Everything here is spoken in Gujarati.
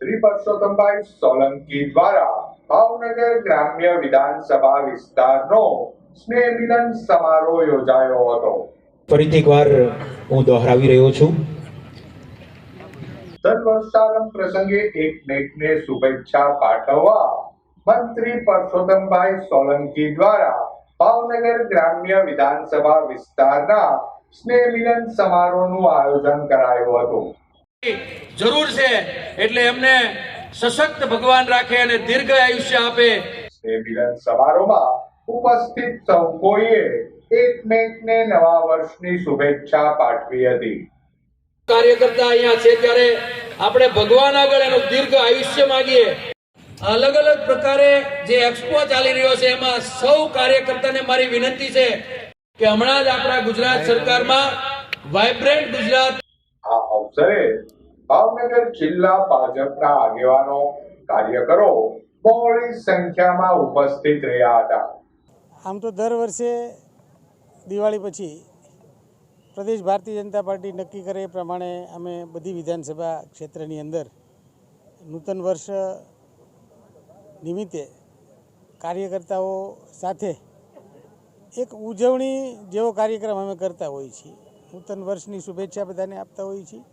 શ્રી પરસોત્તમભાઈ સોલંકી દ્વારા ભાવનગર ગ્રામ્ય વિધાનસભા વિસ્તારનો સ્નેહ મિલન સમારોહ યોજાયો હતો. ફરીથી એકવાર હું દોહરાવી રહ્યો છું. સર્વસારમ પ્રસંગે એકમેકને શુભેચ્છા પાઠવવા મંત્રી પરસોત્તમભાઈ સોલંકી દ્વારા ભાવનગર ગ્રામ્ય વિધાનસભા વિસ્તારના સ્નેહ મિલન સમારોહનું આયોજન કરાયું હતું. જરૂર છે. એટલે એમને સશક્ત ભગવાન રાખે અને દીર્ઘ આયુષ્ય આપે. મિલન સમારોહમાં ઉપસ્થિત સૌ કોઈએ એકમેકને નવા વર્ષની શુભેચ્છા પાઠવી હતી. કાર્યકર્તા અહીંયા છે ત્યારે આપણે ભગવાન આગળ એનું દીર્ઘ આયુષ્ય માંગીએ. અલગ અલગ પ્રકારે જે એક્સપો ચાલી રહ્યો છે એમાં સૌ કાર્યકર્તાને મારી વિનંતી છે કે હમણાં જ આપણા ગુજરાત સરકારમાં વાઇબ્રન્ટ ગુજરાત અવસરે ભાવનગર જિલ્લા ભાજપના આગેવાનો કાર્યકરો બહોળી સંખ્યામાં ઉપસ્થિત રહ્યા હતા. આમ તો દર વર્ષે દિવાળી પછી પ્રદેશ ભારતીય જનતા પાર્ટી નક્કી કરે એ પ્રમાણે અમે બધી વિધાનસભા ક્ષેત્રની અંદર નૂતન વર્ષ નિમિત્તે કાર્યકર્તાઓ સાથે એક ઉજવણી જેવો કાર્યક્રમ અમે કરતા હોઈએ છીએ. નૂતન વર્ષની શુભેચ્છા બધાને આપતા હોઈએ છીએ.